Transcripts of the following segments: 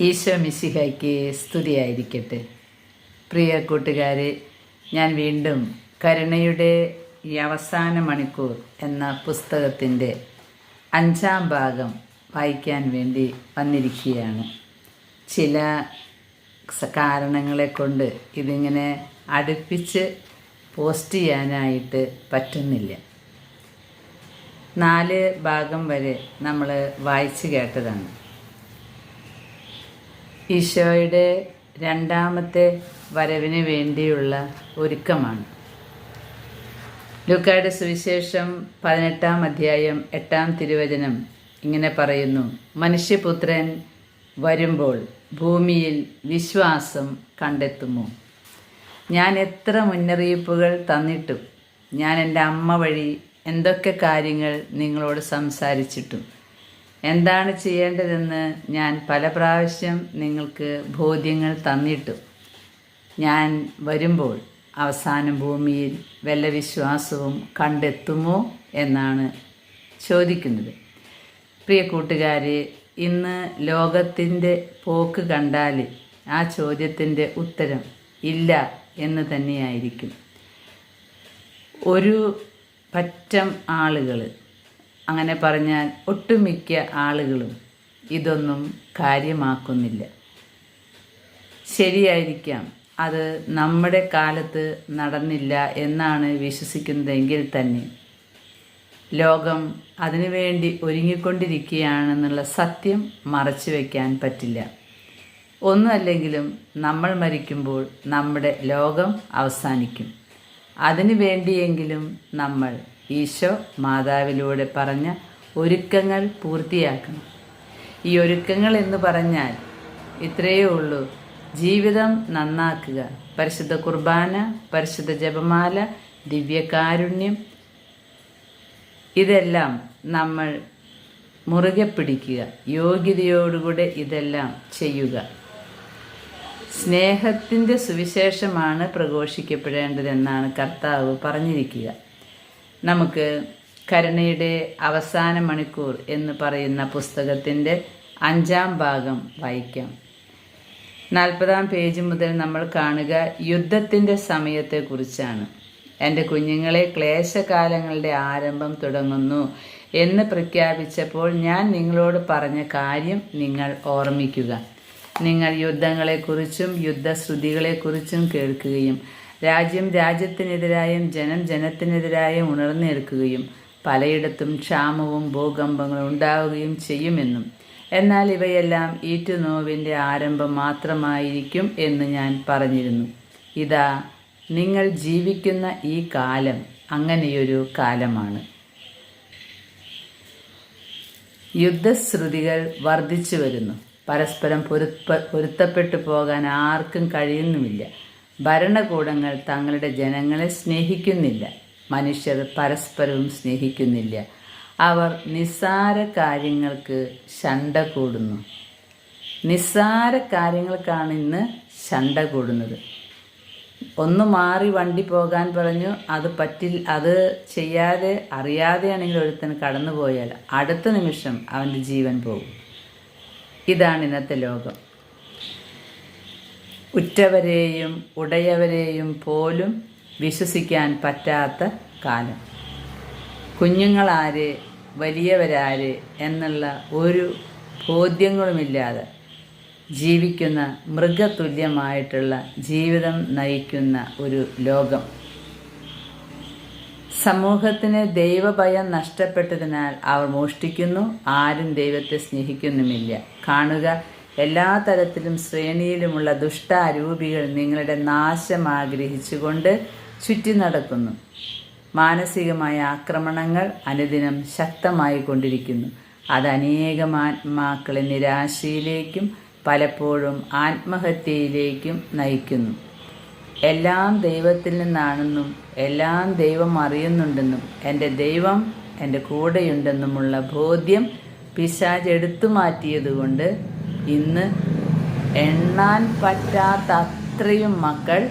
ഈശോ മിശിഹയ്ക്ക് സ്തുതിയായിരിക്കട്ടെ. പ്രിയ കൂട്ടുകാരെ ഞാൻ വീണ്ടും കരുണയുടെ ഈ അവസാന മണിക്കൂർ എന്ന പുസ്തകത്തിന്റെ അഞ്ചാം ഭാഗം വായിക്കാൻ വേണ്ടി വന്നിരിക്കുകയാണ്. ചില കാരണങ്ങളെ കൊണ്ട് ഇതിങ്ങനെ അടുപ്പിച്ച് പോസ്റ്റ് ചെയ്യാനായിട്ട് പറ്റുന്നില്ല. നാല് ഭാഗം വരെ നമ്മൾ വായിച്ചു കേട്ടതാണ്. ഈശോയുടെ രണ്ടാമത്തെ വരവിന് വേണ്ടിയുള്ള ഒരുക്കമാണ്. ലൂക്കായുടെ സുവിശേഷം പതിനെട്ടാം അധ്യായം എട്ടാം തിരുവചനം ഇങ്ങനെ പറയുന്നു. മനുഷ്യപുത്രൻ വരുമ്പോൾ ഭൂമിയിൽ വിശ്വാസം കണ്ടെത്തുമോ? ഞാൻ എത്ര മുന്നറിയിപ്പുകൾ തന്നിട്ടും ഞാൻ എന്റെ അമ്മ വഴി എന്തൊക്കെ കാര്യങ്ങൾ നിങ്ങളോട് സംസാരിച്ചിട്ടും എന്താണ് ചെയ്യേണ്ടതെന്ന് ഞാൻ പല പ്രാവശ്യം നിങ്ങൾക്ക് ബോധ്യങ്ങൾ തന്നിട്ടും. ഞാൻ വരുമ്പോൾ അവസാന ഭൂമിയിൽ വല്ല വിശ്വാസവും കണ്ടെത്തുമോ എന്നാണ് ചോദിക്കുന്നത്. പ്രിയ കൂട്ടുകാരെ ഇന്ന് ലോകത്തിന്റെ പോക്ക് കണ്ടാൽ ആ ചോദ്യത്തിന്റെ ഉത്തരം ഇല്ല എന്ന് തന്നെയായിരിക്കും. ഒരു പറ്റം ആളുകൾ അങ്ങനെ പറഞ്ഞാൽ ഒട്ടുമിക്ക ആളുകളും ഇതൊന്നും കാര്യമാക്കുന്നില്ല. ശരിയായിരിക്കാം. അത് നമ്മുടെ കാലത്ത് നടന്നില്ല എന്നാണ് വിശ്വസിക്കുന്നതെങ്കിൽ തന്നെ. ലോകം അതിനുവേണ്ടി ഒരുങ്ങിക്കൊണ്ടിരിക്കുകയാണെന്നുള്ള സത്യം മറച്ചു വയ്ക്കാൻ പറ്റില്ല. ഒന്നല്ലെങ്കിലും നമ്മൾ മരിക്കുമ്പോൾ നമ്മുടെ ലോകം അവസാനിക്കും. അതിനു വേണ്ടിയെങ്കിലും നമ്മൾ ഈശോ മാതാവിലൂടെ പറഞ്ഞ ഒരുക്കങ്ങൾ പൂർത്തിയാക്കണം. ഈ ഒരുക്കങ്ങൾ എന്ന് പറഞ്ഞാൽ ഇത്രയേ ഉള്ളൂ. ജീവിതം നന്നാക്കുക. പരിശുദ്ധ കുർബാന പരിശുദ്ധ ജപമാല ദിവ്യകാരുണ്യം ഇതെല്ലാം നമ്മൾ മുറുകെ പിടിക്കുക. യോഗ്യതയോടുകൂടെ ഇതെല്ലാം ചെയ്യുക. സ്നേഹത്തിന്റെ സുവിശേഷമാണ് പ്രഘോഷിക്കപ്പെടേണ്ടതെന്നാണ് കർത്താവ് പറഞ്ഞിരിക്കുക. നമുക്ക് കരുണയുടെ അവസാന മണിക്കൂർ എന്ന് പറയുന്ന പുസ്തകത്തിന്റെ അഞ്ചാം ഭാഗം വായിക്കാം. നാൽപ്പതാം പേജ് മുതൽ നമ്മൾ കാണുക യുദ്ധത്തിന്റെ സമയത്തെക്കുറിച്ചാണ് എന്റെ കുഞ്ഞുങ്ങളെ ക്ലേശകാലങ്ങളുടെ ആരംഭം തുടങ്ങുന്നു എന്ന് പ്രഖ്യാപിച്ചപ്പോൾ ഞാൻ നിങ്ങളോട് പറഞ്ഞ കാര്യം നിങ്ങൾ ഓർമ്മിക്കുക. നിങ്ങൾ യുദ്ധങ്ങളെക്കുറിച്ചും യുദ്ധശ്രുതികളെക്കുറിച്ചും കേൾക്കുകയും രാജ്യം രാജ്യത്തിനെതിരായും ജനം ജനത്തിനെതിരായും ഉണർന്നെടുക്കുകയും പലയിടത്തും ക്ഷാമവും ഭൂകമ്പങ്ങളും ഉണ്ടാവുകയും ചെയ്യുമെന്നും. എന്നാൽ ഇവയെല്ലാം ഈറ്റുനോവിന്റെ ആരംഭം മാത്രമായിരിക്കും എന്ന് ഞാൻ പറഞ്ഞിരുന്നു. ഇതാ നിങ്ങൾ ജീവിക്കുന്ന ഈ കാലം അങ്ങനെയൊരു കാലമാണ്. യുദ്ധശ്രുതികൾ വർദ്ധിച്ചു വരുന്നു പരസ്പരം പൊരുത്ത പൊരുത്തപ്പെട്ടു പോകാൻ ആർക്കും കഴിയുന്നുമില്ല. ഭരണകൂടങ്ങൾ തങ്ങളുടെ ജനങ്ങളെ സ്നേഹിക്കുന്നില്ല. മനുഷ്യർ പരസ്പരവും സ്നേഹിക്കുന്നില്ല. അവർ നിസ്സാര കാര്യങ്ങൾക്ക് ശണ്ട കൂടുന്നു. നിസ്സാര കാര്യങ്ങൾക്കാണ് ഇന്ന് ശണ്ട കൂടുന്നത്. ഒന്ന് മാറി വണ്ടി പോകാൻ പറഞ്ഞു അത് പറ്റിൽ അത് ചെയ്യാതെ അറിയാതെയാണെങ്കിൽ ഒരുത്തന് കടന്നു പോയാൽ അടുത്ത നിമിഷം അവന്റെ ജീവൻ പോകും. ഇതാണ് ഇന്നത്തെ ലോകം. ഉറ്റവരെയും ഉടയവരെയും പോലും വിശ്വസിക്കാൻ പറ്റാത്ത കാലം. കുഞ്ഞുങ്ങളാര് വലിയവരാര് എന്നുള്ള ഒരു ബോധ്യങ്ങളുമില്ലാതെ ജീവിക്കുന്ന മൃഗതുല്യമായിട്ടുള്ള ജീവിതം നയിക്കുന്ന ഒരു ലോകം. സമൂഹത്തിന് ദൈവഭയം നഷ്ടപ്പെട്ടതിനാൽ അവർ മോഷ്ടിക്കുന്നു ആരും ദൈവത്തെ സ്നേഹിക്കുന്നുമില്ല. കാണുക എല്ലാ തരത്തിലും ശ്രേണിയിലുമുള്ള ദുഷ്ടാരൂപികൾ നിങ്ങളുടെ നാശം ആഗ്രഹിച്ചുകൊണ്ട് ചുറ്റി നടക്കുന്നു. മാനസികമായ ആക്രമണങ്ങൾ അനുദിനം ശക്തമായി കൊണ്ടിരിക്കുന്നു. അത് അനേകം ആത്മാക്കളെ നിരാശയിലേക്കും പലപ്പോഴും ആത്മഹത്യയിലേക്കും നയിക്കുന്നു. എല്ലാം ദൈവത്തിൽ നിന്നാണെന്നും എല്ലാം ദൈവം അറിയുന്നുണ്ടെന്നും എന്റെ ദൈവം എന്റെ കൂടെയുണ്ടെന്നുമുള്ള ബോധ്യം പിശാജ് എടുത്തു മാറ്റിയതുകൊണ്ട് ഇന്ന് എണ്ണാൻ പറ്റാത്ത അത്രയും മക്കൾ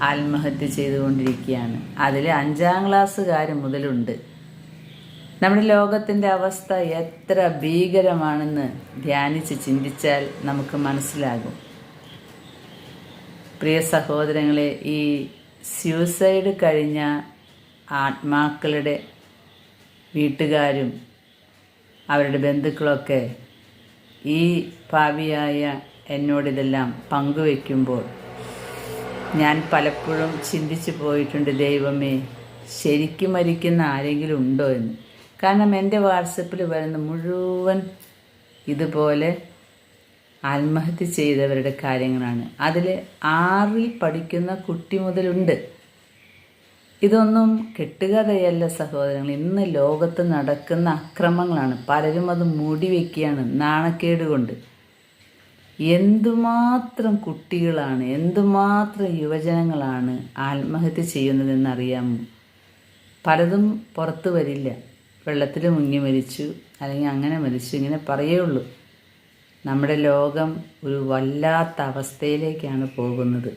ആത്മഹത്യ ചെയ്തുകൊണ്ടിരിക്കുകയാണ്. അതിൽ അഞ്ചാം ക്ലാസ്സുകാർ മുതലുണ്ട്. നമ്മുടെ ലോകത്തിന്റെ അവസ്ഥ എത്ര ഭീകരമാണെന്ന് ധ്യാനിച്ച് ചിന്തിച്ചാൽ നമുക്ക് മനസ്സിലാകും. പ്രിയ സഹോദരങ്ങളെ ഈ സ്യൂസൈഡ് കഴിഞ്ഞ ആത്മാക്കളുടെ വീട്ടുകാരും അവരുടെ ബന്ധുക്കളൊക്കെ ഈ ഭാവിയായ എന്നോടിതെല്ലാം പങ്കുവെക്കുമ്പോൾ ഞാൻ പലപ്പോഴും ചിന്തിച്ചു പോയിട്ടുണ്ട് ദൈവമേ ശരിക്കും മരിക്കുന്ന ആരെങ്കിലും ഉണ്ടോ എന്ന്? കാരണം എന്റെ വാട്സപ്പിൽ വരുന്ന മുഴുവൻ ഇതുപോലെ ആത്മഹത്യ ചെയ്തവരുടെ കാര്യങ്ങളാണ്. അതിൽ ആറിൽ പഠിക്കുന്ന കുട്ടി മുതലുണ്ട്. ഇതൊന്നും കെട്ടുകഥയല്ല സഹോദരങ്ങൾ ഇന്ന് ലോകത്ത് നടക്കുന്ന അക്രമങ്ങളാണ്. പലരും അത് മൂടി വയ്ക്കുകയാണ് നാണക്കേട് കൊണ്ട്. എന്തുമാത്രം കുട്ടികളാണ് എന്തുമാത്രം യുവജനങ്ങളാണ് ആത്മഹത്യ ചെയ്യുന്നതെന്നറിയാമോ പലതും പുറത്തു വരില്ല. വെള്ളത്തിൽ മുങ്ങി മരിച്ചു അല്ലെങ്കിൽ അങ്ങനെ മരിച്ചു ഇങ്ങനെ പറയുള്ളൂ നമ്മുടെ ലോകം ഒരു വല്ലാത്ത അവസ്ഥയിലേക്കാണ് പോകുന്നത്.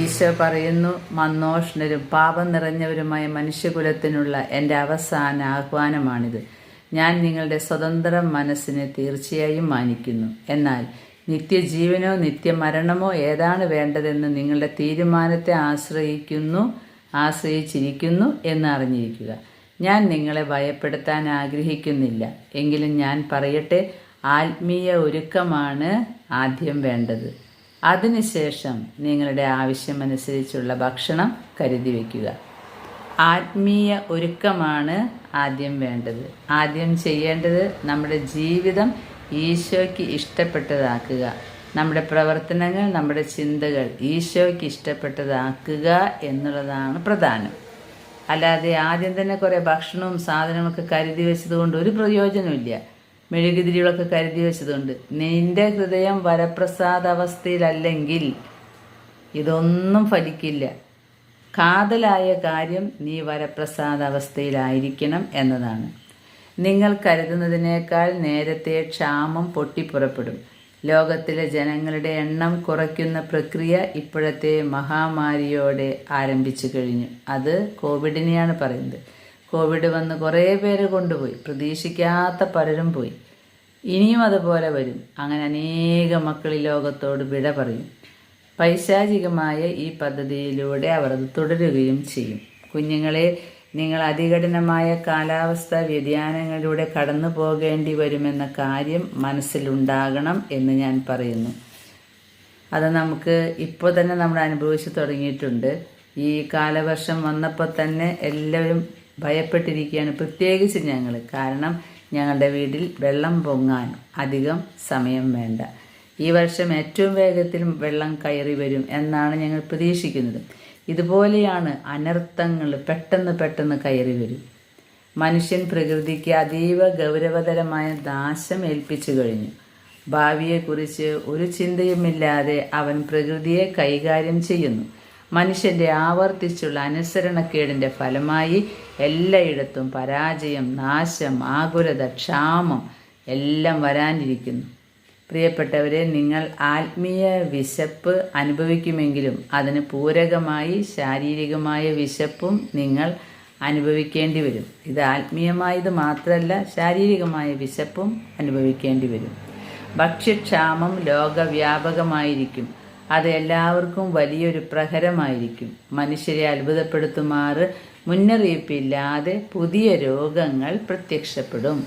ഈശോ പറയുന്നു മന്നോഷ്ണരും പാപം നിറഞ്ഞവരുമായ മനുഷ്യകുലത്തിനുള്ള എന്റെ അവസാന ആഹ്വാനമാണിത്. ഞാൻ നിങ്ങളുടെ സ്വതന്ത്ര മനസ്സിനെ തീർച്ചയായും മാനിക്കുന്നു. എന്നാൽ നിത്യജീവനോ നിത്യമരണമോ ഏതാണ് വേണ്ടതെന്ന് നിങ്ങളുടെ തീരുമാനത്തെ ആശ്രയിക്കുന്നു ആശ്രയിച്ചിരിക്കുന്നു എന്ന് അറിഞ്ഞിരിക്കുക. ഞാൻ നിങ്ങളെ ഭയപ്പെടുത്താൻ ആഗ്രഹിക്കുന്നില്ല. എങ്കിലും ഞാൻ പറയട്ടെ ആത്മീയ ഒരുക്കമാണ് ആദ്യം വേണ്ടത്. അതിനുശേഷം നിങ്ങളുടെ ആവശ്യമനുസരിച്ചുള്ള ഭക്ഷണം കരുതി വയ്ക്കുക. ആത്മീയ ഒരുക്കമാണ് ആദ്യം വേണ്ടത്. ആദ്യം ചെയ്യേണ്ടത് നമ്മുടെ ജീവിതം ഈശോയ്ക്ക് ഇഷ്ടപ്പെട്ടതാക്കുക. നമ്മുടെ പ്രവർത്തനങ്ങൾ നമ്മുടെ ചിന്തകൾ ഈശോയ്ക്ക് ഇഷ്ടപ്പെട്ടതാക്കുക എന്നുള്ളതാണ് പ്രധാനം. അല്ലാതെ ആദ്യം തന്നെ കുറേ ഭക്ഷണവും സാധനങ്ങളൊക്കെ കരുതി വെച്ചതുകൊണ്ട് ഒരു പ്രയോജനമില്ല മെഴുകുതിരികളൊക്കെ കരുതി വെച്ചതുകൊണ്ട്. നിന്റെ ഹൃദയം വരപ്രസാദ അവസ്ഥയിലല്ലെങ്കിൽ ഇതൊന്നും ഫലിക്കില്ല. കാതലായ കാര്യം നീ വരപ്രസാദ അവസ്ഥയിലായിരിക്കണം എന്നതാണ്. നിങ്ങൾ കരുതുന്നതിനേക്കാൾ നേരത്തെ ക്ഷാമം പൊട്ടിപ്പുറപ്പെടും. ലോകത്തിലെ ജനങ്ങളുടെ എണ്ണം കുറയ്ക്കുന്ന പ്രക്രിയ ഇപ്പോഴത്തെ മഹാമാരിയോടെ ആരംഭിച്ചു കഴിഞ്ഞു. അത് കോവിഡിനെയാണ് പറയുന്നത്. കോവിഡ് വന്ന് കുറേ പേര് കൊണ്ടുപോയി. പ്രതീക്ഷിക്കാത്ത പലരും പോയി. ഇനിയും അതുപോലെ വരും. അങ്ങനെ അനേക മക്കൾ ഈ ലോകത്തോട് വിട പറയും. പൈശാചികമായ ഈ പദ്ധതിയിലൂടെ അവർ തുടരുകയും ചെയ്യും. കുഞ്ഞുങ്ങളെ നിങ്ങൾ അതികഠിനമായ കാലാവസ്ഥ വ്യതിയാനങ്ങളിലൂടെ കടന്നു പോകേണ്ടി വരുമെന്ന കാര്യം മനസ്സിലുണ്ടാകണം എന്ന് ഞാൻ പറയുന്നു. അത് നമുക്ക് ഇപ്പോൾ തന്നെ നമ്മൾ അനുഭവിച്ചു തുടങ്ങിയിട്ടുണ്ട്. ഈ കാലവർഷം വന്നപ്പോൾ തന്നെ എല്ലാവരും ഭയപ്പെട്ടിരിക്കുകയാണ് പ്രത്യേകിച്ച് ഞങ്ങൾ കാരണം ഞങ്ങളുടെ വീട്ടിൽ വെള്ളം പൊങ്ങാൻ അധികം സമയം വേണ്ട. ഈ വർഷം ഏറ്റവും വേഗത്തിൽ വെള്ളം കയറി വരും എന്നാണ് ഞങ്ങൾ പ്രതീക്ഷിക്കുന്നത്. ഇതുപോലെയാണ് അനർത്ഥങ്ങൾ പെട്ടെന്ന് പെട്ടെന്ന് കയറി വരും. മനുഷ്യൻ പ്രകൃതിക്ക് അതീവ ഗൗരവതരമായ നാശം ഏൽപ്പിച്ചു കഴിഞ്ഞു. ഭാവിയെക്കുറിച്ച് ഒരു ചിന്തയുമില്ലാതെ അവൻ പ്രകൃതിയെ കൈകാര്യം ചെയ്യുന്നു. മനുഷ്യന്റെ ആവർത്തിച്ചുള്ള അനുസരണക്കേടിന്റെ ഫലമായി എല്ലായിടത്തും പരാജയം നാശം ആകുലത ക്ഷാമം എല്ലാം വരാനിരിക്കുന്നു. പ്രിയപ്പെട്ടവരെ നിങ്ങൾ ആത്മീയ വിശപ്പ് അനുഭവിക്കുമെങ്കിലും അതിന് പൂരകമായി ശാരീരികമായ വിശപ്പും നിങ്ങൾ അനുഭവിക്കേണ്ടി വരും. ഇത് ആത്മീയമായത് മാത്രമല്ല ശാരീരികമായ വിശപ്പും അനുഭവിക്കേണ്ടി വരും. ഭക്ഷ്യക്ഷാമം ലോകവ്യാപകമായിരിക്കും. അത് എല്ലാവർക്കും വലിയൊരു പ്രഹരമായിരിക്കും. മനുഷ്യരെ അത്ഭുതപ്പെടുത്തുമാറ് മുന്നറിയിപ്പില്ലാതെ പുതിയ രോഗങ്ങൾ പ്രത്യക്ഷപ്പെടും.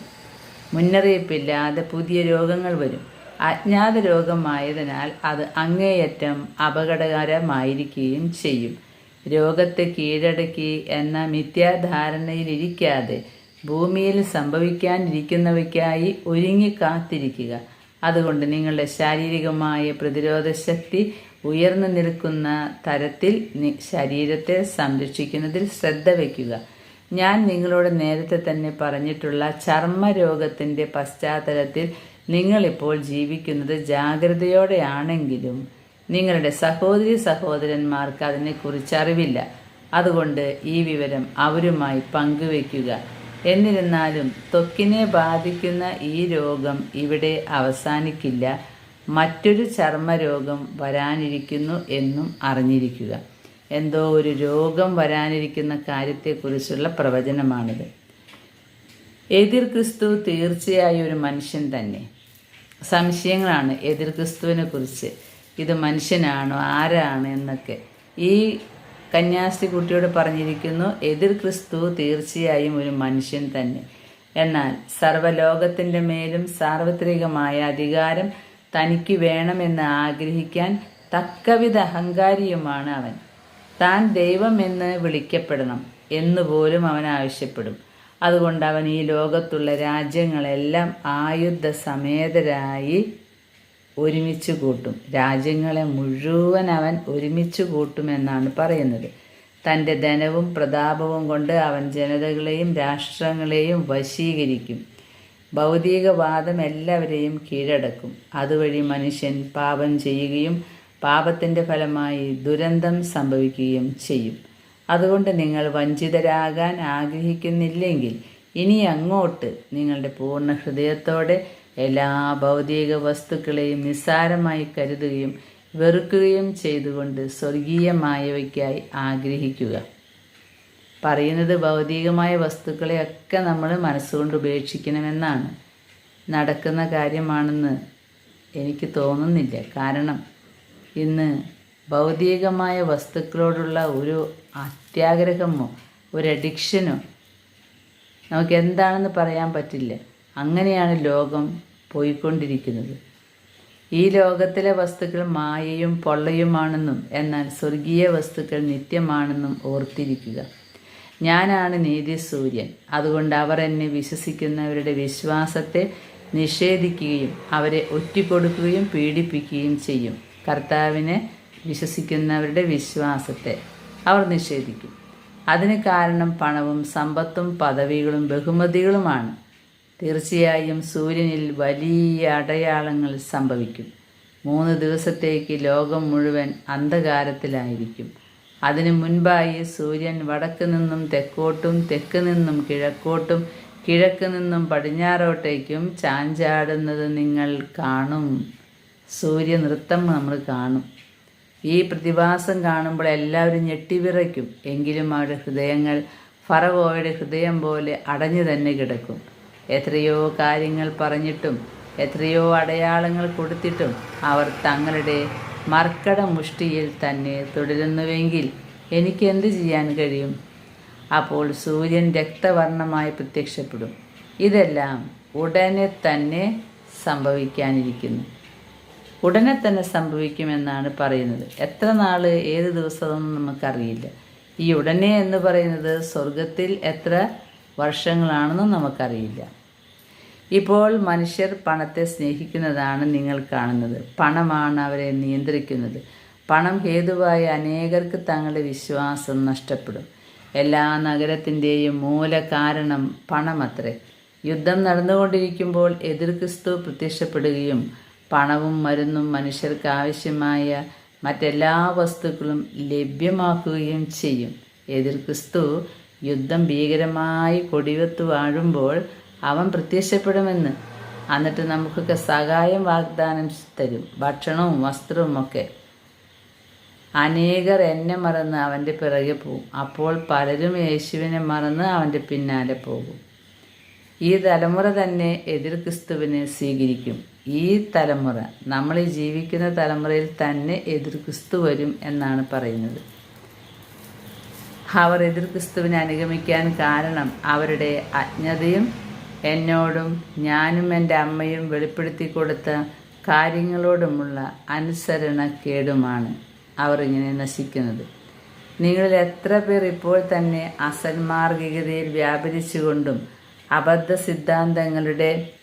മുന്നറിയിപ്പില്ലാതെ പുതിയ രോഗങ്ങൾ വരും. അജ്ഞാത രോഗമായതിനാൽ അത് അങ്ങേയറ്റം അപകടകരമായിരിക്കുകയും ചെയ്യും. രോഗത്തെ കീഴടക്കി എന്ന മിഥ്യാധാരണയിലിരിക്കാതെ ഭൂമിയിൽ സംഭവിക്കാനിരിക്കുന്നവയ്ക്കായി ഒരുങ്ങി കാത്തിരിക്കുക അതുകൊണ്ട് നിങ്ങളുടെ ശാരീരികമായ പ്രതിരോധ ശക്തി ഉയർന്നു നിൽക്കുന്ന തരത്തിൽ ശരീരത്തെ സംരക്ഷിക്കുന്നതിൽ ശ്രദ്ധ വയ്ക്കുക. ഞാൻ നിങ്ങളോട് നേരത്തെ തന്നെ പറഞ്ഞിട്ടുള്ള ചർമ്മരോഗത്തിന്റെ പശ്ചാത്തലത്തിൽ നിങ്ങളിപ്പോൾ ജീവിക്കുന്നത് ജാഗ്രതയോടെയാണെങ്കിലും നിങ്ങളുടെ സഹോദരി സഹോദരന്മാർക്ക് അതിനെക്കുറിച്ച് അറിവില്ല. അതുകൊണ്ട് ഈ വിവരം അവരുമായി പങ്കുവയ്ക്കുക. എന്നിരുന്നാലും ത്വക്കിനെ ബാധിക്കുന്ന ഈ രോഗം ഇവിടെ അവസാനിക്കില്ല. മറ്റൊരു ചർമ്മരോഗം വരാനിരിക്കുന്നു എന്നും അറിഞ്ഞിരിക്കുക. എന്തോ ഒരു രോഗം വരാനിരിക്കുന്ന കാര്യത്തെക്കുറിച്ചുള്ള പ്രവചനമാണിത്. എതിർ ക്രിസ്തു തീർച്ചയായും ഒരു മനുഷ്യൻ തന്നെ. സംശയങ്ങളാണ് എതിർ ക്രിസ്തുവിനെ കുറിച്ച്. ഇത് മനുഷ്യനാണോ? ആരാണ്? എന്നൊക്കെ. ഈ കന്യാസ്ത്രീ കുട്ടിയോട് പറഞ്ഞിരിക്കുന്നു എതിർ ക്രിസ്തു തീർച്ചയായും ഒരു മനുഷ്യൻ തന്നെ. എന്നാൽ സർവലോകത്തിന്റെ മേലും സാർവത്രികമായ അധികാരം തനിക്ക് വേണമെന്ന് ആഗ്രഹിക്കാൻ തക്കവിധ അഹങ്കാരിയുമാണ് അവൻ. താൻ ദൈവമെന്ന് വിളിക്കപ്പെടണം. എന്നുപോലും അവൻ ആവശ്യപ്പെടും. അതുകൊണ്ട് അവൻ ഈ ലോകത്തുള്ള രാജ്യങ്ങളെല്ലാം ആയുധ സമേതരായി ഒരുമിച്ച് കൂട്ടും. രാജ്യങ്ങളെ മുഴുവൻ അവൻ ഒരുമിച്ച് കൂട്ടുമെന്നാണ് പറയുന്നത്. തന്റെ ധനവും പ്രതാപവും കൊണ്ട് അവൻ ജനതകളെയും രാഷ്ട്രങ്ങളെയും വശീകരിക്കും. ഭൗതികവാദം എല്ലാവരെയും കീഴടക്കും. അതുവഴി മനുഷ്യൻ പാപം ചെയ്യുകയും പാപത്തിന്റെ ഫലമായി ദുരന്തം സംഭവിക്കുകയും ചെയ്യും. അതുകൊണ്ട് നിങ്ങൾ വഞ്ചിതരാകാൻ ആഗ്രഹിക്കുന്നില്ലെങ്കിൽ ഇനി അങ്ങോട്ട് നിങ്ങളുടെ പൂർണ ഹൃദയത്തോടെ എല്ലാ ഭൗതിക വസ്തുക്കളെയും നിസ്സാരമായി കരുതുകയും വെറുക്കുകയും ചെയ്തുകൊണ്ട് സ്വർഗീയമായവയ്ക്കായി ആഗ്രഹിക്കുക. പറയുന്നത് ഭൗതികമായ വസ്തുക്കളെയൊക്കെ നമ്മൾ മനസ്സുകൊണ്ട് ഉപേക്ഷിക്കണമെന്നാണ്. നടക്കുന്ന കാര്യമാണെന്ന് എനിക്ക് തോന്നുന്നില്ല. കാരണം ഇന്ന് ഭൗതികമായ വസ്തുക്കളോടുള്ള ഒരു അത്യാഗ്രഹമോ? ഒരു അഡിക്ഷനോ? നമുക്ക് എന്താണെന്ന് പറയാൻ പറ്റില്ല. അങ്ങനെയാണ് ലോകം പോയിക്കൊണ്ടിരിക്കുന്നത്. ഈ ലോകത്തിലെ വസ്തുക്കൾ മായയും പൊള്ളയുമാണെന്നും എന്നാൽ സ്വർഗീയ വസ്തുക്കൾ നിത്യമാണെന്നും ഓർത്തിരിക്കുക. ഞാനാണ് നീതി സൂര്യൻ അതുകൊണ്ട് അവർ എന്നെ വിശ്വസിക്കുന്നവരുടെ വിശ്വാസത്തെ നിഷേധിക്കുകയും അവരെ ഒറ്റിക്കൊടുക്കുകയും പീഡിപ്പിക്കുകയും ചെയ്യും. കർത്താവിനെ വിശ്വസിക്കുന്നവരുടെ വിശ്വാസത്തെ. അവർ നിഷേധിക്കും. അതിന് കാരണം പണവും സമ്പത്തും പദവികളും ബഹുമതികളുമാണ്. തീർച്ചയായും സൂര്യനിൽ വലിയ അടയാളങ്ങൾ സംഭവിക്കും. മൂന്ന് ദിവസത്തേക്ക് ലോകം മുഴുവൻ അന്ധകാരത്തിലായിരിക്കും. അതിനു മുൻപായി സൂര്യൻ വടക്ക് നിന്നും തെക്കോട്ടും തെക്ക് നിന്നും കിഴക്കോട്ടും കിഴക്ക് നിന്നും പടിഞ്ഞാറോട്ടേക്കും ചാഞ്ചാടുന്നത് നിങ്ങൾ കാണും. സൂര്യനൃത്തം നമ്മൾ കാണും. ഈ പ്രതിഭാസം കാണുമ്പോൾ എല്ലാവരും ഞെട്ടിവിറയ്ക്കും എങ്കിലും അവരുടെ ഹൃദയങ്ങൾ ഫറവോയുടെ ഹൃദയം പോലെ അടഞ്ഞു തന്നെ കിടക്കും. എത്രയോ കാര്യങ്ങൾ പറഞ്ഞിട്ടും എത്രയോ അടയാളങ്ങൾ കൊടുത്തിട്ടും അവർ തങ്ങളുടെ മർക്കട മുഷ്ടിയിൽ തന്നെ തുടരുന്നുവെങ്കിൽ എനിക്ക് എന്ത് ചെയ്യാൻ കഴിയും? അപ്പോൾ സൂര്യൻ രക്തവർണമായി പ്രത്യക്ഷപ്പെടും. ഇതെല്ലാം ഉടനെ തന്നെ സംഭവിക്കാനിരിക്കുന്നു. ഉടനെ തന്നെ സംഭവിക്കുമെന്നാണ് പറയുന്നത്. എത്ര നാൾ ഏത് ദിവസമെന്ന് നമുക്കറിയില്ല. ഈ ഉടനെ എന്ന് പറയുന്നത് സ്വർഗത്തിൽ എത്ര വർഷങ്ങളാണെന്നും നമുക്കറിയില്ല. ഇപ്പോൾ മനുഷ്യർ പണത്തെ സ്നേഹിക്കുന്നതാണ് നിങ്ങൾ കാണുന്നത്. പണമാണ് അവരെ നിയന്ത്രിക്കുന്നത്. പണം ഹേതുവായി അനേകർക്ക് തങ്ങളുടെ വിശ്വാസം നഷ്ടപ്പെടും. എല്ലാ നഗരത്തിന്റെയും മൂല കാരണം പണമത്രേ. യുദ്ധം നടന്നുകൊണ്ടിരിക്കുമ്പോൾ എതിർ ക്രിസ്തു പ്രത്യക്ഷപ്പെടുകയും പണവും മരുന്നും മനുഷ്യർക്ക് ആവശ്യമായ മറ്റെല്ലാ വസ്തുക്കളും ലഭ്യമാക്കുകയും ചെയ്യും. എതിർ ക്രിസ്തു യുദ്ധം ഭീകരമായി കൊടിവെത്ത് വാഴുമ്പോൾ അവൻ പ്രത്യക്ഷപ്പെടുമെന്ന്. എന്നിട്ട് നമുക്കൊക്കെ സഹായം വാഗ്ദാനം തരും. ഭക്ഷണവും വസ്ത്രവും ഒക്കെ. അനേകർ എന്നെ മറന്ന് അവന്റെ പിറകെ പോകും അപ്പോൾ പലരും യേശുവിനെ മറന്ന് അവന്റെ പിന്നാലെ പോകും. ഈ തലമുറ തന്നെ എതിർ ക്രിസ്തുവിനെ സ്വീകരിക്കും. ഈ തലമുറ നമ്മൾ ഈ ജീവിക്കുന്ന തലമുറയിൽ തന്നെ എതിർ ക്രിസ്തു വരും എന്നാണ് പറയുന്നത്. അവർ എതിർ ക്രിസ്തുവിനെ അനുഗമിക്കാൻ കാരണം അവരുടെ അജ്ഞതയും എന്നോടും ഞാനും എന്റെ അമ്മയും വെളിപ്പെടുത്തി കൊടുത്ത കാര്യങ്ങളോടുമുള്ള അനുസരണക്കേടുമാണ് അവർ ഇങ്ങനെ നശിക്കുന്നത്. നിങ്ങളിൽ എത്ര പേർ ഇപ്പോൾ തന്നെ അസന്മാർഗികതയിൽ വ്യാപരിച്ചുകൊണ്ടും അബദ്ധ സിദ്ധാന്തങ്ങളുടെ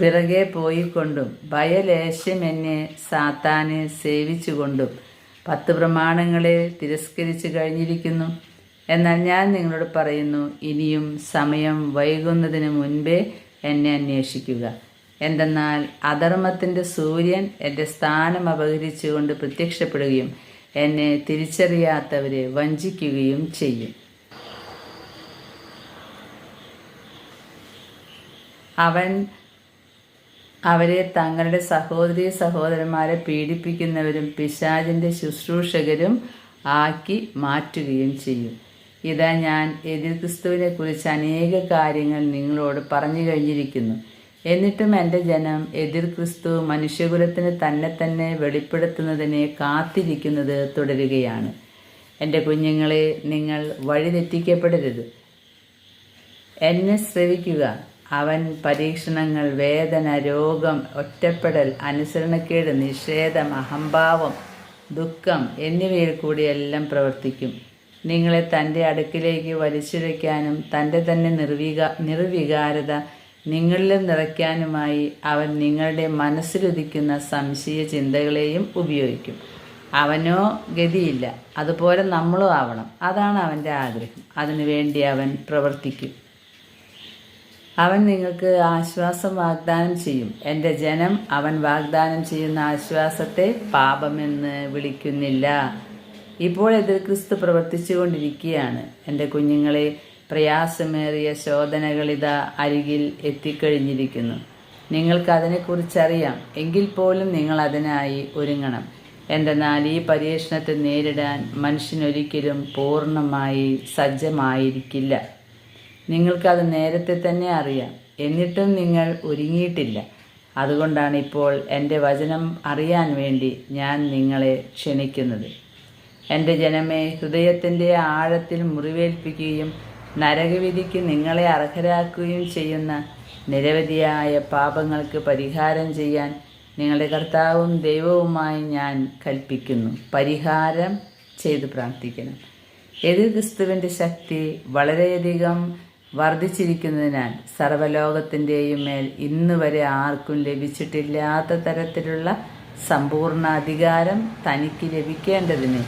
പിറകെ പോയിക്കൊണ്ടും ഭയലേശമെന്നെ സാത്താനെ സേവിച്ചുകൊണ്ടും പത്ത് പ്രമാണങ്ങളെ തിരസ്കരിച്ചു കഴിഞ്ഞിരിക്കുന്നു. എന്നാൽ ഞാൻ നിങ്ങളോട് പറയുന്നു ഇനിയും സമയം വൈകുന്നതിന് മുൻപേ എന്നെ അന്വേഷിക്കുക. എന്തെന്നാൽ അധർമ്മത്തിന്റെ സൂര്യൻ എന്റെ സ്ഥാനം അപഹരിച്ചുകൊണ്ട് പ്രത്യക്ഷപ്പെടുകയും എന്നെ തിരിച്ചറിയാത്തവരെ വഞ്ചിക്കുകയും ചെയ്യും. അവൻ അവരെ തങ്ങളുടെ സഹോദരി സഹോദരന്മാരെ പീഡിപ്പിക്കുന്നവരും പിശാചിന്റെ ശുശ്രൂഷകരും ആക്കി മാറ്റുകയും ചെയ്യും. ഇതാ ഞാൻ എതിർ ക്രിസ്തുവിനെ കുറിച്ച് അനേക കാര്യങ്ങൾ നിങ്ങളോട് പറഞ്ഞു കഴിഞ്ഞിരിക്കുന്നു. എന്നിട്ടും എന്റെ ജനം എതിർ ക്രിസ്തു മനുഷ്യകുലത്തിന് തന്നെ തന്നെ വെളിപ്പെടുത്തുന്നതിനെ കാത്തിരിക്കുന്നത് തുടരുകയാണ്. എന്റെ കുഞ്ഞുങ്ങളെ നിങ്ങൾ വഴിതെറ്റിക്കപ്പെടരുത്. എന്നെ ശ്രവിക്കുക. അവൻ പരീക്ഷണങ്ങൾ വേദന രോഗം ഒറ്റപ്പെടൽ അനുസരണക്കേട് നിഷേധം അഹംഭാവം ദുഃഖം എന്നിവയിൽ കൂടിയെല്ലാം പ്രവർത്തിക്കും. നിങ്ങളെ തന്റെ അടുക്കിലേക്ക് വലിച്ചിഴയ്ക്കാനും തന്റെ തന്നെ നിർവിക നിർവികാരത നിങ്ങളിലും നിറയ്ക്കാനുമായി അവൻ നിങ്ങളുടെ മനസ്സിലുദിക്കുന്ന സംശയ ചിന്തകളെയും ഉപയോഗിക്കും. അവനോ ഗതിയില്ല. അതുപോലെ നമ്മളും ആവണം. അതാണ് അവന്റെ ആഗ്രഹം. അതിനുവേണ്ടി അവൻ പ്രവർത്തിക്കും. അവൻ നിങ്ങൾക്ക് ആശ്വാസം വാഗ്ദാനം ചെയ്യും. എന്റെ ജനം അവൻ വാഗ്ദാനം ചെയ്യുന്ന ആശ്വാസത്തെ പാപമെന്ന് വിളിക്കുന്നില്ല. ഇപ്പോൾ എതിർ ക്രിസ്തു പ്രവർത്തിച്ചുകൊണ്ടിരിക്കുകയാണ്. എന്റെ കുഞ്ഞുങ്ങളെ പ്രയാസമേറിയ ശോധനകളിത അരികിൽ എത്തിക്കഴിഞ്ഞിരിക്കുന്നു. നിങ്ങൾക്ക് അതിനെക്കുറിച്ചറിയാം. എങ്കിൽ പോലും നിങ്ങൾ അതിനായി ഒരുങ്ങണം. എന്തെന്നാൽ ഈ പരീക്ഷണത്തെ നേരിടാൻ മനുഷ്യനൊരിക്കലും പൂർണമായി സജ്ജമായിരിക്കില്ല. നിങ്ങൾക്കത് നേരത്തെ തന്നെ അറിയാം. എന്നിട്ടും നിങ്ങൾ ഒരുങ്ങിയിട്ടില്ല. അതുകൊണ്ടാണ് ഇപ്പോൾ എന്റെ വചനം അറിയാൻ വേണ്ടി ഞാൻ നിങ്ങളെ ക്ഷണിക്കുന്നത്. എന്റെ ജനമേ ഹൃദയത്തിന്റെ ആഴത്തിൽ മുറിവേൽപ്പിക്കുകയും നരകവിധിക്ക് നിങ്ങളെ അർഹരാക്കുകയും ചെയ്യുന്ന നിരവധിയായ പാപങ്ങൾക്ക് പരിഹാരം ചെയ്യാൻ നിങ്ങളുടെ കർത്താവും ദൈവവുമായി ഞാൻ കൽപ്പിക്കുന്നു. പരിഹാരം ചെയ്ത് പ്രാർത്ഥിക്കണം. എതിർ ക്രിസ്തുവിന്റെ ശക്തി വളരെയധികം വർദ്ധിച്ചിരിക്കുന്നതിനാൽ സർവലോകത്തിന്റെയും മേൽ ഇന്ന് വരെ ആർക്കും ലഭിച്ചിട്ടില്ലാത്ത തരത്തിലുള്ള സമ്പൂർണ അധികാരം തനിക്ക് ലഭിക്കേണ്ടതിന്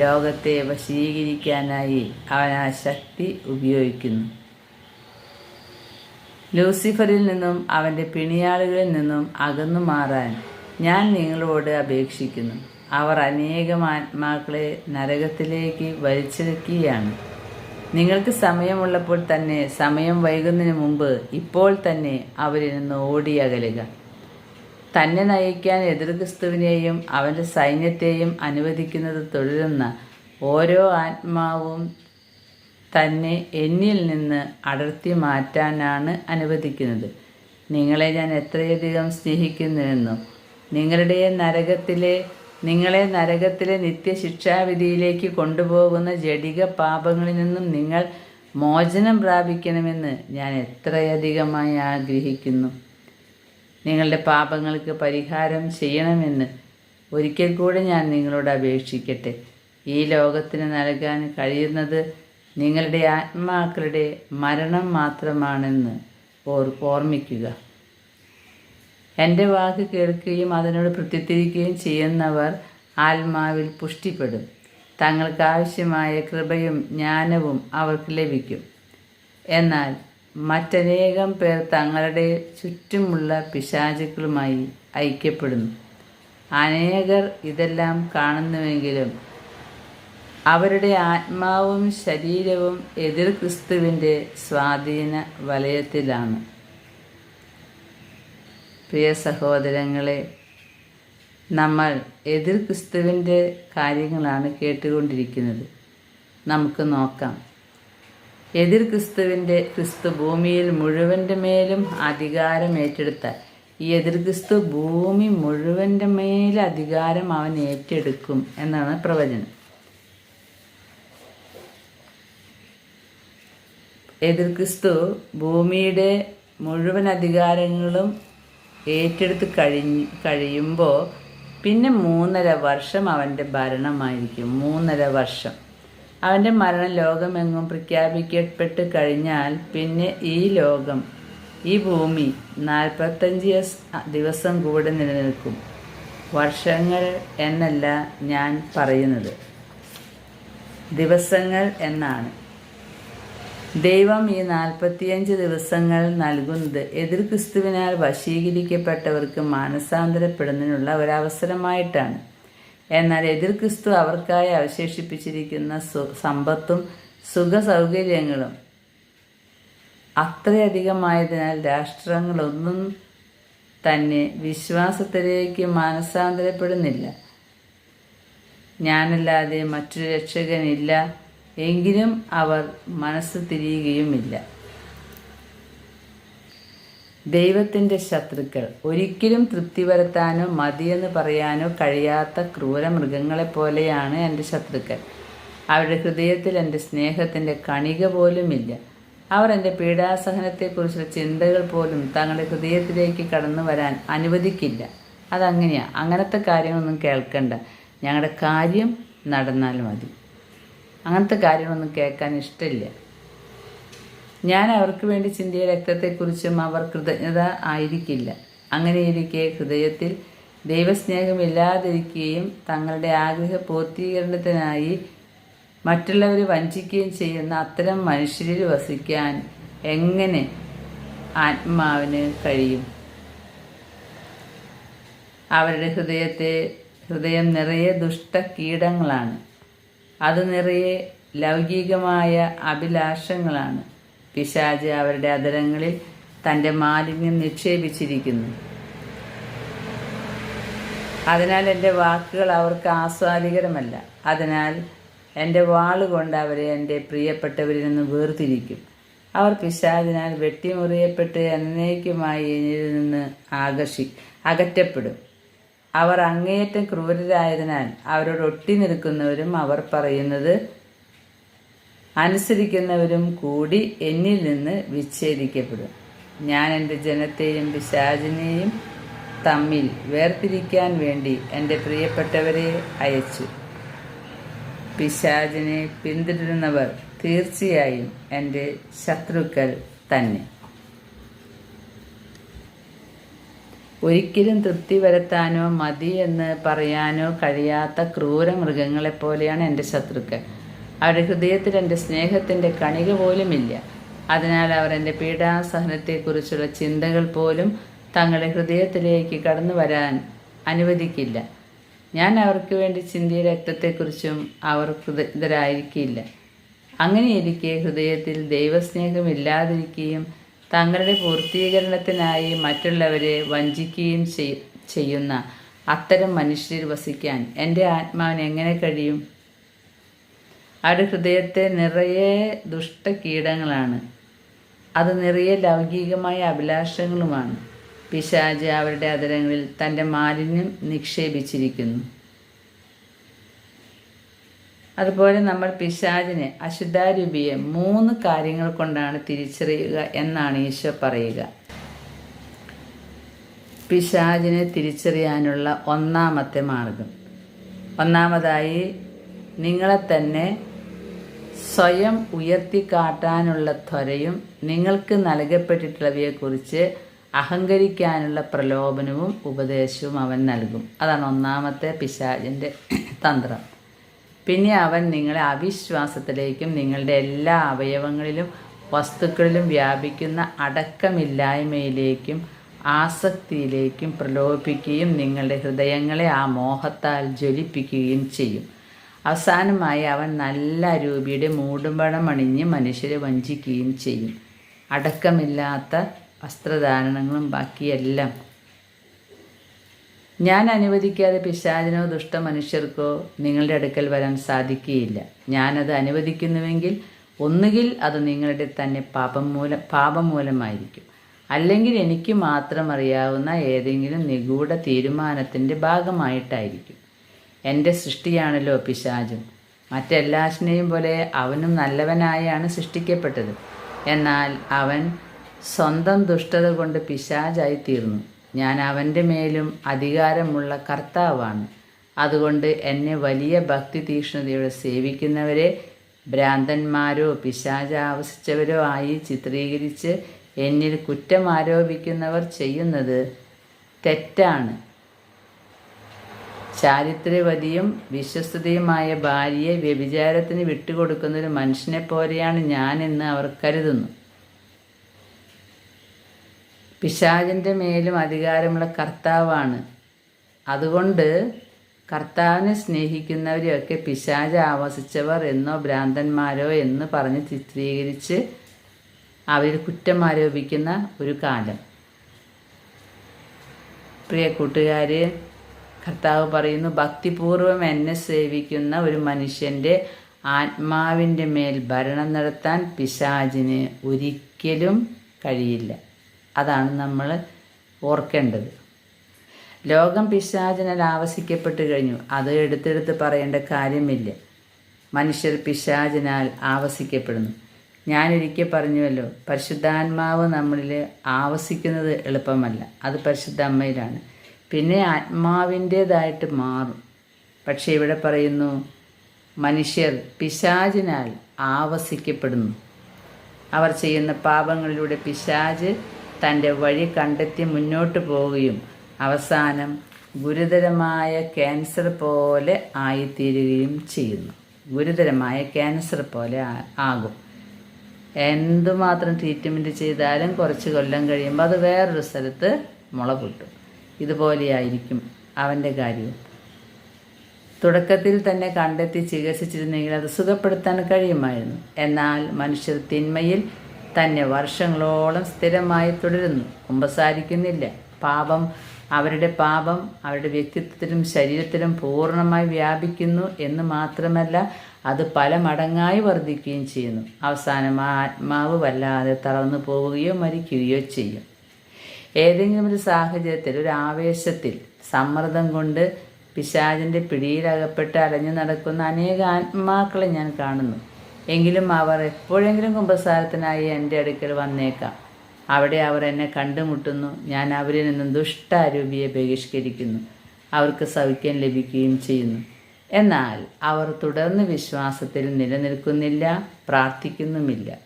ലോകത്തെ വശീകരിക്കാനായി അവൻ ആ ശക്തി ഉപയോഗിക്കുന്നു. ലൂസിഫറിൽ നിന്നും അവന്റെ പിണിയാളുകളിൽ നിന്നും അകന്നു മാറാൻ ഞാൻ നിങ്ങളോട് അപേക്ഷിക്കുന്നു. അവർ അനേകം ആത്മാക്കളെ നരകത്തിലേക്ക് വലിച്ചെടുക്കുകയാണ് നിങ്ങൾക്ക് സമയമുള്ളപ്പോൾ തന്നെ സമയം വൈകുന്നതിന് മുമ്പ് ഇപ്പോൾ തന്നെ അവരിൽ നിന്ന് ഓടിയകലുക. തന്നെ നയിക്കാൻ എതിർക്രിസ്തുവിനെയും അവന്റെ സൈന്യത്തെയും അനുവദിക്കുന്നത് തുടരുന്ന ഓരോ ആത്മാവും തന്നെ എന്നിൽ നിന്ന് അടർത്തി മാറ്റാനാണ് അനുവദിക്കുന്നത്. നിങ്ങളെ ഞാൻ എത്രയധികം സ്നേഹിക്കുന്നുവെന്നും നിങ്ങളുടെ നരകത്തിലെ നിങ്ങളെ നരകത്തിലെ നിത്യശിക്ഷാവിധിയിലേക്ക് കൊണ്ടുപോകുന്ന ജഡിക പാപങ്ങളിൽ നിന്നും നിങ്ങൾ മോചനം പ്രാപിക്കണമെന്ന് ഞാൻ എത്രയധികമായി ആഗ്രഹിക്കുന്നു. നിങ്ങളുടെ പാപങ്ങൾക്ക് പരിഹാരം ചെയ്യണമെന്ന് ഒരിക്കൽ കൂടെ ഞാൻ നിങ്ങളോട് അപേക്ഷിക്കട്ടെ. ഈ ലോകത്തിന് നൽകാൻ കഴിയുന്നത് നിങ്ങളുടെ ആത്മാക്കളുടെ മരണം മാത്രമാണെന്ന് ഓർ ഓർമ്മിക്കുക. എന്റെ വാക്ക് കേൾക്കുകയും അതിനോട് പ്രത്യുത്തിരിക്കുകയും ചെയ്യുന്നവർ ആത്മാവിൽ പുഷ്ടിപ്പെടും. തങ്ങൾക്ക് ആവശ്യമായ കൃപയും ജ്ഞാനവും അവർക്ക് ലഭിക്കും. എന്നാൽ മറ്റനേകം പേർ തങ്ങളുടെ ചുറ്റുമുള്ള പിശാചുക്കളുമായി ഐക്യപ്പെടുന്നു. അനേകർ ഇതെല്ലാം കാണുന്നുവെങ്കിലും അവരുടെ ആത്മാവും ശരീരവും എതിർ ക്രിസ്തുവിന്റെ സ്വാധീന വലയത്തിലാണ്. പ്രിയ സഹോദരങ്ങളെ നമ്മൾ എതിർ ക്രിസ്തുവിന്റെ കാര്യങ്ങളാണ് കേട്ടുകൊണ്ടിരിക്കുന്നത്. നമുക്ക് നോക്കാം. എതിർ ക്രിസ്തുവിന്റെ ക്രിസ്തു ഭൂമിയിൽ മുഴുവന്റെ മേലും അധികാരം ഏറ്റെടുത്ത ഈ എതിർ ക്രിസ്തു ഭൂമി മുഴുവന്റെ മേൽ അധികാരം അവൻ ഏറ്റെടുക്കും എന്നാണ് പ്രവചനം. എതിർ ക്രിസ്തു ഭൂമിയുടെ മുഴുവൻ അധികാരങ്ങളും ഏറ്റെടുത്ത് കഴിഞ്ഞ് കഴിയുമ്പോൾ പിന്നെ മൂന്നര വർഷം അവന്റെ ഭരണമായിരിക്കും. മൂന്നര വർഷം. അവന്റെ മരണം ലോകമെങ്ങും പ്രഖ്യാപിക്കപ്പെട്ട് കഴിഞ്ഞാൽ പിന്നെ ഈ ലോകം ഈ ഭൂമി നാൽപ്പത്തഞ്ച് ദിവസം കൂടെ നിലനിൽക്കും. വർഷങ്ങൾ എന്നല്ല ഞാൻ പറയുന്നത്. ദിവസങ്ങൾ എന്നാണ്. ദൈവം ഈ നാൽപ്പത്തിയഞ്ച് ദിവസങ്ങൾ നൽകുന്നത് എതിർ ക്രിസ്തുവിനാൽ വശീകരിക്കപ്പെട്ടവർക്ക് മാനസാന്തരപ്പെടുന്നതിനുള്ള ഒരവസരമായിട്ടാണ്. എന്നാൽ എതിർ ക്രിസ്തു അവർക്കായി അവശേഷിപ്പിച്ചിരിക്കുന്ന സമ്പത്തും സുഖ സൗകര്യങ്ങളും അത്രയധികമായതിനാൽ രാഷ്ട്രങ്ങളൊന്നും തന്നെ വിശ്വാസത്തിലേക്ക് മാനസാന്തരപ്പെടുന്നില്ല. ഞാനല്ലാതെ മറ്റൊരു രക്ഷകനില്ല. എങ്കിലും അവർ മനസ്സ് തിരിയുകയുമില്ല. ദൈവത്തിന്റെ ശത്രുക്കൾ ഒരിക്കലും തൃപ്തി വരുത്താനോ മതിയെന്ന് പറയാനോ കഴിയാത്ത ക്രൂര മൃഗങ്ങളെപ്പോലെയാണ് എന്റെ ശത്രുക്കൾ. അവരുടെ ഹൃദയത്തിൽ എന്റെ സ്നേഹത്തിന്റെ കണിക പോലുമില്ല. അവർ എന്റെ പീഡാസഹനത്തെക്കുറിച്ചുള്ള ചിന്തകൾ പോലും തങ്ങളുടെ ഹൃദയത്തിലേക്ക് കടന്നു വരാൻ അനുവദിക്കില്ല. അതങ്ങനെയാണ് അങ്ങനത്തെ കാര്യങ്ങളൊന്നും കേൾക്കണ്ട. ഞങ്ങളുടെ കാര്യം നടന്നാൽ മതി. അങ്ങനത്തെ കാര്യങ്ങളൊന്നും കേൾക്കാൻ ഇഷ്ടമില്ല. ഞാൻ അവർക്ക് വേണ്ടി ചിന്തിയ രക്തത്തെക്കുറിച്ചും അവർ കൃതജ്ഞത ആയിരിക്കില്ല. അങ്ങനെയിരിക്കെ ഹൃദയത്തിൽ ദൈവസ്നേഹമില്ലാതിരിക്കുകയും തങ്ങളുടെ ആഗ്രഹ പൂർത്തീകരണത്തിനായി മറ്റുള്ളവരെ വഞ്ചിക്കുകയും ചെയ്യുന്ന അത്തരം മനുഷ്യരിൽ വസിക്കാൻ എങ്ങനെ ആത്മാവിന് കഴിയും? അവരുടെ ഹൃദയത്തെ ഹൃദയം നിറയെ ദുഷ്ട കീടങ്ങളാണ്. അത് നിറയെ ലൗകികമായ അഭിലാഷങ്ങളാണ്. പിശാജ് അവരുടെ അതരങ്ങളിൽ തന്റെ മാലിന്യം നിക്ഷേപിച്ചിരിക്കുന്നു. അതിനാൽ എന്റെ വാക്കുകൾ അവർക്ക് ആസ്വാദികരമല്ല. അതിനാൽ എന്റെ വാളുകൊണ്ട് അവരെ എന്റെ പ്രിയപ്പെട്ടവരിൽ നിന്ന് വേർതിരിക്കും. അവർ പിശാചിനാൽ വെട്ടിമുറിയപ്പെട്ട് എന്നേക്കുമായി എന്നിൽ നിന്ന് ആകർഷി അകറ്റപ്പെടും. അവർ അങ്ങേയറ്റം ക്രൂരരായതിനാൽ അവരോട് ഒട്ടി നിൽക്കുന്നവരും അവർ പറയുന്നത് അനുസരിക്കുന്നവരും കൂടി എന്നിൽ നിന്ന് വിച്ഛേദിക്കപ്പെടും. ഞാൻ എന്റെ ജനത്തെയും പിശാചിനെയും തമ്മിൽ വേർതിരിക്കാൻ വേണ്ടി എന്റെ പ്രിയപ്പെട്ടവരെ അയച്ചു. പിശാചിനെ പിന്തുടരുന്നവർ തീർച്ചയായും എന്റെ ശത്രുക്കൾ തന്നെ. ഒരിക്കലും തൃപ്തി വരുത്താനോ മതി എന്ന് പറയാനോ കഴിയാത്ത ക്രൂര മൃഗങ്ങളെപ്പോലെയാണ് എന്റെ ശത്രുക്കൾ. അവരുടെ ഹൃദയത്തിൽ എന്റെ സ്നേഹത്തിന്റെ കണിക പോലുമില്ല. അതിനാൽ അവർ എന്റെ പീഡാസഹനത്തെക്കുറിച്ചുള്ള ചിന്തകൾ പോലും തങ്ങളുടെ ഹൃദയത്തിലേക്ക് കടന്നു വരാൻ അനുവദിക്കില്ല. ഞാൻ അവർക്ക് വേണ്ടി ചിന്തിയ രക്തത്തെക്കുറിച്ചും അവർ കൃതജ്ഞരായിരിക്കില്ല അങ്ങനെയിരിക്കെ ഹൃദയത്തിൽ ദൈവസ്നേഹമില്ലാതിരിക്കുകയും തങ്ങളുടെ പൂർത്തീകരണത്തിനായി മറ്റുള്ളവരെ വഞ്ചിക്കുകയും ചെയ്യുന്ന അത്തരം മനുഷ്യരിൽ വസിക്കാൻ എന്റെ ആത്മാവിന് എങ്ങനെ കഴിയും? അവരുടെ ഹൃദയത്തെ നിറയെ ദുഷ്ടകീടങ്ങളാണ്. അത് നിറയെ ലൗകികമായ അഭിലാഷങ്ങളുമാണ്. പിശാജ് അവരുടെ അതരങ്ങളിൽ തന്റെ മാലിന്യം നിക്ഷേപിച്ചിരിക്കുന്നു. അതുപോലെ നമ്മൾ പിശാചിനെ അശുദ്ധാരൂപിയെ മൂന്ന് കാര്യങ്ങൾ കൊണ്ടാണ് തിരിച്ചറിയുക എന്നാണ് ഈശോ പറയുക. പിശാചിനെ തിരിച്ചറിയാനുള്ള ഒന്നാമത്തെ മാർഗം. ഒന്നാമതായി നിങ്ങളെ തന്നെ സ്വയം ഉയർത്തിക്കാട്ടാനുള്ള ത്വരയും നിങ്ങൾക്ക് നൽകപ്പെട്ടിട്ടുള്ളവയെക്കുറിച്ച് അഹങ്കരിക്കാനുള്ള പ്രലോഭനവും ഉപദേശവും അവൻ നൽകും. അതാണ് ഒന്നാമത്തെ പിശാചിന്റെ തന്ത്രം. പിന്നെ അവൻ നിങ്ങളെ അവിശ്വാസത്തിലേക്കും നിങ്ങളുടെ എല്ലാ അവയവങ്ങളിലും വസ്തുക്കളിലും വ്യാപിക്കുന്ന അടക്കമില്ലായ്മയിലേക്കും ആസക്തിയിലേക്കും പ്രലോഭിപ്പിക്കുകയും നിങ്ങളുടെ ഹൃദയങ്ങളെ ആ മോഹത്താൽ ജ്വലിപ്പിക്കുകയും ചെയ്യും. അവസാനമായി അവൻ നല്ല രൂപിയുടെ മൂടുമ്പടം അണിഞ്ഞ് മനുഷ്യരെ വഞ്ചിക്കുകയും ചെയ്യും. അടക്കമില്ലാത്ത വസ്ത്രധാരണങ്ങളും ബാക്കിയെല്ലാം ഞാൻ അനുവദിക്കാതെ പിശാചിനോ ദുഷ്ട മനുഷ്യർക്കോ നിങ്ങളുടെ അടുക്കൽ വരാൻ സാധിക്കുകയില്ല. ഞാനത് അനുവദിക്കുന്നുവെങ്കിൽ ഒന്നുകിൽ അത് നിങ്ങളുടെ തന്നെ പാപം മൂലം പാപം മൂലമായിരിക്കും. അല്ലെങ്കിൽ എനിക്ക് മാത്രം അറിയാവുന്ന ഏതെങ്കിലും നിഗൂഢ തീരുമാനത്തിന്റെ ഭാഗമായിട്ടായിരിക്കും. എന്റെ സൃഷ്ടിയാണല്ലോ പിശാചും. മറ്റെല്ലാറ്റിനെയും പോലെ അവനും നല്ലവനായാണ് സൃഷ്ടിക്കപ്പെട്ടത്. എന്നാൽ അവൻ സ്വന്തം ദുഷ്ടത കൊണ്ട് പിശാചായി തീർന്നു ഞാൻ അവന്റെ മേലും അധികാരമുള്ള കർത്താവാണ്. അതുകൊണ്ട് എന്നെ വലിയ ഭക്തി തീക്ഷ്ണതയോടെ സേവിക്കുന്നവരെ ഭ്രാന്തന്മാരോ പിശാചാവസിച്ചവരോ ആയി ചിത്രീകരിച്ച് എന്നിൽ കുറ്റം ആരോപിക്കുന്നവർ ചെയ്യുന്നത് തെറ്റാണ്. ചാരിത്രവതിയും വിശ്വസ്തതയുമായ ഭാര്യയെ വ്യഭിചാരത്തിന് വിട്ടുകൊടുക്കുന്ന ഒരു മനുഷ്യനെ പോലെയാണ് ഞാനെന്ന് അവർ കരുതുന്നു. പിശാചിന്റെ മേലും അധികാരമുള്ള കർത്താവാണ്. അതുകൊണ്ട് കർത്താവിനെ സ്നേഹിക്കുന്നവരെയൊക്കെ പിശാജ് ആവസിച്ചവർ എന്നോ ഭ്രാന്തന്മാരോ എന്ന് പറഞ്ഞ് ചിത്രീകരിച്ച് അവരിൽ കുറ്റം ആരോപിക്കുന്ന ഒരു കാലം. പ്രിയ കൂട്ടുകാർ കർത്താവ് പറയുന്നു ഭക്തിപൂർവം എന്നെ സേവിക്കുന്ന ഒരു മനുഷ്യന്റെ ആത്മാവിന്റെ മേൽ ഭരണം നടത്താൻ പിശാചിന് ഒരിക്കലും കഴിയില്ല. അതാണ് നമ്മൾ ഓർക്കേണ്ടത്. ലോകം പിശാചിനാൽ ആവസിക്കപ്പെട്ട് കഴിഞ്ഞു. അത് എടുത്തെടുത്ത് പറയേണ്ട കാര്യമില്ല. മനുഷ്യർ പിശാചിനാൽ ആവസിക്കപ്പെടുന്നു. ഞാനൊരിക്കൽ പറഞ്ഞുവല്ലോ പരിശുദ്ധാത്മാവ് നമ്മളിൽ ആവസിക്കുന്നത് എളുപ്പമല്ല. അത് പരിശുദ്ധ അമ്മയിലാണ്. പിന്നെ ആത്മാവിന്റേതായിട്ട് മാറും. പക്ഷേ ഇവിടെ പറയുന്നു മനുഷ്യർ പിശാചിനാൽ ആവസിക്കപ്പെടുന്നു. അവർ ചെയ്യുന്ന പാപങ്ങളിലൂടെ പിശാജ് തന്റെ വഴി കണ്ടെത്തി മുന്നോട്ട് പോവുകയും അവസാനം ഗുരുതരമായ ക്യാൻസർ പോലെ ആയിത്തീരുകയും ചെയ്യുന്നു. ഗുരുതരമായ ക്യാൻസർ പോലെ ആകും. എന്തുമാത്രം ട്രീറ്റ്മെന്റ് ചെയ്താലും കുറച്ച് കൊല്ലം കഴിയുമ്പോൾ അത് വേറൊരു സ്ഥലത്ത് മുള പൊട്ടും. ഇതുപോലെയായിരിക്കും അവന്റെ കാര്യവും തുടക്കത്തിൽ തന്നെ കണ്ടെത്തി ചികിത്സിച്ചിരുന്നെങ്കിൽ അത് സുഖപ്പെടുത്താൻ കഴിയുമായിരുന്നു. എന്നാൽ മനുഷ്യർ തിന്മയിൽ തന്നെ വർഷങ്ങളോളം സ്ഥിരമായി തുടരുന്നു. കുമ്പസാരിക്കുന്നില്ല. പാപം അവരുടെ പാപം അവരുടെ വ്യക്തിത്വത്തിലും ശരീരത്തിലും പൂർണമായി വ്യാപിക്കുന്നു എന്ന് മാത്രമല്ല അത് പല മടങ്ങായി വർദ്ധിക്കുകയും ചെയ്യുന്നു. അവസാനം ആത്മാവ് വല്ലാതെ തളർന്നു പോവുകയോ മരിക്കുകയോ ചെയ്യും. ഏതെങ്കിലും ഒരു സാഹചര്യത്തിൽ ഒരു ആവേശത്തിൽ സമ്മർദ്ദം കൊണ്ട് പിശാചിന്റെ പിടിയിലകപ്പെട്ട് അലഞ്ഞു നടക്കുന്ന അനേക ആത്മാക്കളെ ഞാൻ കാണുന്നു. എങ്കിലും അവർ എപ്പോഴെങ്കിലും കുമ്പസാരത്തിനായി എന്റെ അടുക്കൽ വന്നേക്കാം. അവിടെ അവർ എന്നെ കണ്ടുമുട്ടുന്നു. ഞാൻ അവരിൽ നിന്നും ദുഷ്ടാരൂപിയെ ബഹിഷ്കരിക്കുന്നു. അവർക്ക് സൗഖ്യം ലഭിക്കുകയും ചെയ്യുന്നു. എന്നാൽ അവർ തുടർന്ന് വിശ്വാസത്തിൽ നിലനിൽക്കുന്നില്ല പ്രാർത്ഥിക്കുന്നുമില്ല.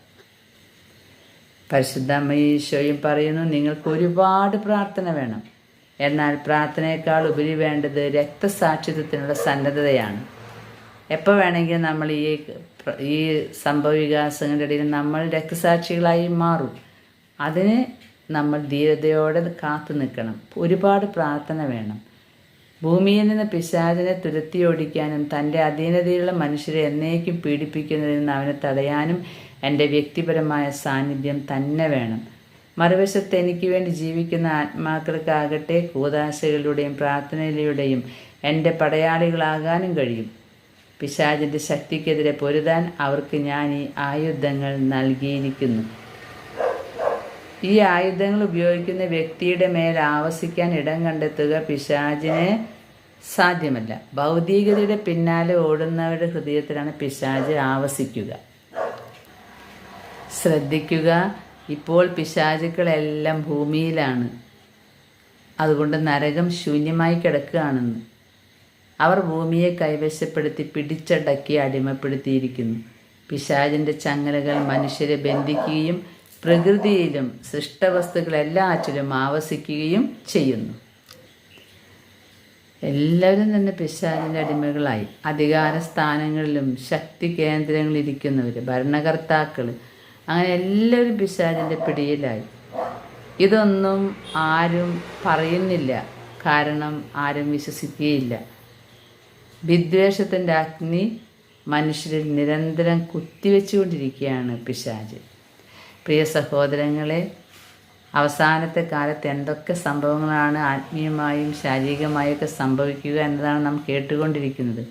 പരിശുദ്ധമ്മയീശോയും പറയുന്നു നിങ്ങൾക്ക് ഒരുപാട് പ്രാർത്ഥന വേണം. എന്നാൽ പ്രാർത്ഥനയേക്കാൾ ഉപരി വേണ്ടത് രക്തസാക്ഷിത്വത്തിനുള്ള സന്നദ്ധതയാണ്. എപ്പോൾ വേണമെങ്കിലും നമ്മൾ ഈ ഈ സംഭവ വികാസങ്ങളുടെ ഇടയിൽ നമ്മൾ രക്തസാക്ഷികളായി മാറും. അതിന് നമ്മൾ ധീരതയോടെ കാത്തു നിൽക്കണം. ഒരുപാട് പ്രാർത്ഥന വേണം. ഭൂമിയിൽ നിന്ന് പിശാചിനെ തുരത്തിയോടിക്കാനും തന്റെ അധീനതയിലുള്ള മനുഷ്യരെ എന്നേക്കും പീഡിപ്പിക്കുന്നതിൽ നിന്ന് അവനെ തടയാനും എന്റെ വ്യക്തിപരമായ സാന്നിധ്യം തന്നെ വേണം. മറുവശത്ത് എനിക്ക് വേണ്ടി ജീവിക്കുന്ന ആത്മാക്കൾക്കാകട്ടെ കൂതാശകളിലൂടെയും പ്രാർത്ഥനയിലൂടെയും എന്റെ പടയാളികളാകാനും കഴിയും. പിശാചിന്റെ ശക്തിക്കെതിരെ പൊരുതാൻ അവർക്ക് ഞാൻ ഈ ആയുധങ്ങൾ നൽകിയിരിക്കുന്നു. ഈ ആയുധങ്ങൾ ഉപയോഗിക്കുന്ന വ്യക്തിയുടെ മേൽ ആവസിക്കാൻ ഇടം കണ്ടെത്തുക പിശാചിന് സാധ്യമല്ല. ഭൗതികതയുടെ പിന്നാലെ ഓടുന്നവരുടെ ഹൃദയത്തിലാണ് പിശാജ് ആവസിക്കുക. ശ്രദ്ധിക്കുക ഇപ്പോൾ പിശാചുക്കളെല്ലാം ഭൂമിയിലാണ്. അതുകൊണ്ട് നരകം ശൂന്യമായി കിടക്കുകയാണെന്ന്. അവർ ഭൂമിയെ കൈവശപ്പെടുത്തി പിടിച്ചടക്കി അടിമപ്പെടുത്തിയിരിക്കുന്നു. പിശാചിന്റെ ചങ്ങലകൾ മനുഷ്യരെ ബന്ധിക്കുകയും പ്രകൃതിയിലും സൃഷ്ടവസ്തുക്കളെല്ലാറ്റിലും ആവസിക്കുകയും ചെയ്യുന്നു. എല്ലാവരും തന്നെ പിശാചിന്റെ അടിമകളായി. അധികാര സ്ഥാനങ്ങളിലും ശക്തി കേന്ദ്രങ്ങളിൽ ഇരിക്കുന്നവർ ഭരണകർത്താക്കൾ അങ്ങനെ എല്ലാവരും പിശാചിന്റെ പിടിയിലായി. ഇതൊന്നും ആരും പറയുന്നില്ല. കാരണം ആരും വിശ്വസിക്കുകയില്ല. വിദ്വേഷത്തിന്റെ അഗ്നി മനുഷ്യരിൽ നിരന്തരം കുത്തിവെച്ചുകൊണ്ടിരിക്കുകയാണ് പിശാജ്. പ്രിയ സഹോദരങ്ങളെ അവസാനത്തെ കാലത്ത് എന്തൊക്കെ സംഭവങ്ങളാണ് ആത്മീയമായും ശാരീരികമായൊക്കെ സംഭവിക്കുക എന്നതാണ് നാം കേട്ടുകൊണ്ടിരിക്കുന്നത്.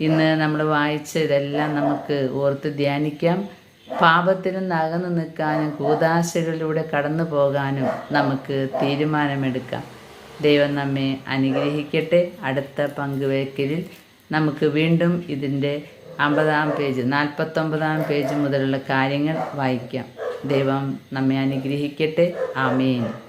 ഇന്ന് നമ്മൾ വായിച്ച ഇതെല്ലാം നമുക്ക് ഓർത്ത് ധ്യാനിക്കാം. പാപത്തിൽ അകന്നു നിൽക്കാനും കൂതാശകളിലൂടെ കടന്നു പോകാനും നമുക്ക് തീരുമാനമെടുക്കാം. ദൈവം നമ്മെ അനുഗ്രഹിക്കട്ടെ. അടുത്ത പങ്കുവയ്ക്കലിൽ നമുക്ക് വീണ്ടും ഇതിന്റെ അമ്പതാം പേജ് നാൽപ്പത്തൊമ്പതാം പേജ് മുതലുള്ള കാര്യങ്ങൾ വായിക്കാം. ദൈവം നമ്മെ അനുഗ്രഹിക്കട്ടെ. ആമേൻ.